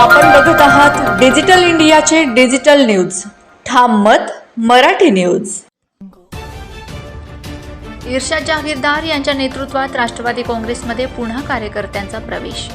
आपण बघत आहात डिजिटल इंडियाचे डिजिटल न्यूज. ठाम मत मराठी न्यूज. इर्षाद जहागीरदार यांच्या नेतृत्वात राष्ट्रवादी काँग्रेसमध्ये पुन्हा कार्यकर्त्यांचा प्रवेश.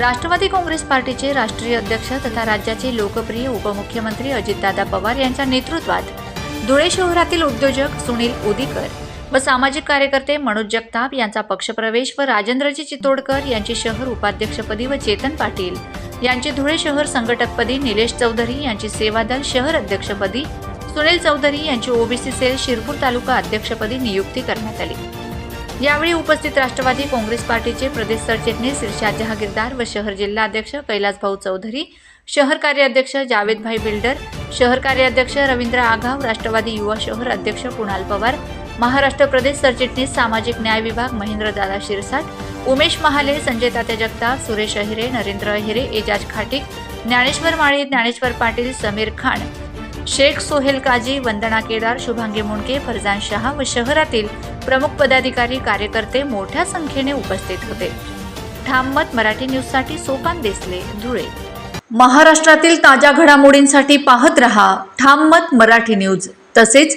राष्ट्रवादी काँग्रेस पार्टीचे राष्ट्रीय अध्यक्ष तथा राज्याचे लोकप्रिय उपमुख्यमंत्री अजितदादा पवार यांच्या नेतृत्वात धुळे शहरातील उद्योजक सुनील उदीकर व सामाजिक कार्यकर्ते मनोज जगताप यांचा पक्षप्रवेश व राजेंद्रजी चितोडकर यांची शहर उपाध्यक्षपदी व चेतन पाटील यांची धुळे शहर संघटकपदी निलेश चौधरी यांची सेवादल शहर अध्यक्षपदी सुनील चौधरी यांची ओबीसी सेल शिरपूर तालुका अध्यक्षपदी नियुक्ती करण्यात आली. यावेळी उपस्थित राष्ट्रवादी काँग्रेस पार्टीचे प्रदेश सरचिटणीस इर्शाद जहागीरदार व शहर जिल्हाध्यक्ष कैलास भाऊ चौधरी शहर कार्याध्यक्ष जावेदभाई बिल्डर शहर कार्याध्यक्ष रवींद्र आघाव राष्ट्रवादी युवा शहर अध्यक्ष कुणाल पवार महाराष्ट्र प्रदेश सरचिटणीस सामाजिक न्याय विभाग महेंद्र दादा शिरसाट उमेश महाले संजय तात्या जगताप सुरेश अहिरे नरेंद्र अहिरे एजाज खाटिक ज्ञानेश्वर माळी ज्ञानेश्वर पाटील समीर खान शेख सोहेल काजी वंदना केदार शुभांगी मुंडके फरजान शहा व शहरातील प्रमुख पदाधिकारी कार्यकर्ते मोठ्या संख्येने उपस्थित होते. ठाम मत मराठी न्यूजसाठी सोपान देसले धुळे. महाराष्ट्रातील ताज्या घडामोडींसाठी पाहत रहा ठाम मत मराठी न्यूज. तसेच